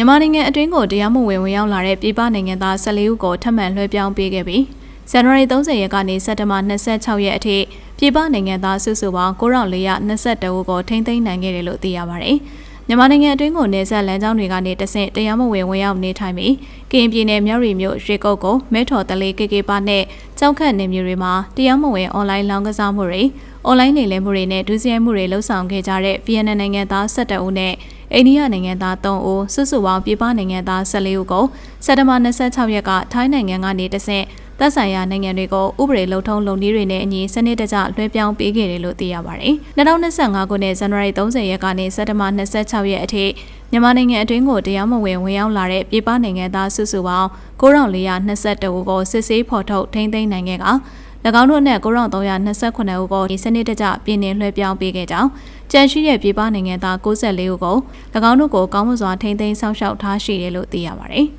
မြန်မာနိုင်ငံအတွင်းကိုတရားမဝင်ဝင်ရောက်လာတဲ့ပြည်ပနိုင်ငံသား14ဦးကိုထပ်မံလွှဲပြောင်းပေးခဲ့ပြီးဇန်နဝါရီ30ရက်ကနေစက်တဘာ26ရက်အထိပြည်ပနိုင်ငံသားစုစုပေါင်း9422ဦးကိုထိန်းသိမ်းနိုင်ခဲ့တယ်လို့သိရပါတယ်။ မြန်မာနိုင်ငံအတွင်းကိုနေဆက်လမ်းကြောင်းတွေကနေတဆင့်တရားမဝင်ဝင်ရောက်နေထိုင်ပြီးကရင်ပြည်နယ်မြောက်ရီမြို့ရွှေကုတ်ကိုမဲထော်တလေးကေကေပါနဲ့ကြောက်ခတ်နေမျိုးတွေမှာတရားမဝင်အွန်လိုင်းလောင်းကစားမှုတွေအွန်လိုင်းနေလဲမှုတွေနဲ့ဒုစရိုက်မှုတွေလှုပ်ဆောင်ခဲ့ကြတဲ့ VN နိုင်ငံသား17ဦးနဲ့အိန္ဒိယနိုင်ငံသား3ဦးစုစုပေါင်းပြည်ပနိုင်ငံသား14ဦးကိုစက်တဘာ26ရက်ကထိုင်းနိုင်ငံကနေတဆင့် သက်ဆိုင်ရာနိုင်ငံတွေကိုဥပဒေလုံထုံးလုံနည်းတွေနဲ့အညီစနစ်တကျလွှဲပြောင်းပေးခဲ့တယ်လို့သိရပါတယ်။2025ခုနှစ်ဇန်နဝါရီ30ရက်ကနေစက်တဘာ26ရက်အထိမြန်မာနိုင်ငံအတွင်းကိုတရားမဝင်ဝင်ရောက်လာတဲ့ပြည်ပနိုင်ငံသားစုစုပေါင်း9422ဦးကိုစစ်ဆေးဖော်ထုတ်ထိန်းသိမ်းနိုင်ခဲ့က၎င်းတို့နဲ့9329ဦးကိုဒီစနစ်တကျပြည်နယ်လွှဲပြောင်းပေးခဲ့ကြောင်းကြန့်ရှိတဲ့ပြည်ပနိုင်ငံသား64ဦးကို၎င်းတို့ကိုကောင်းမွန်စွာထိန်းသိမ်းဆောင်ရှောက်ထားရှိတယ်လို့သိရပါတယ်။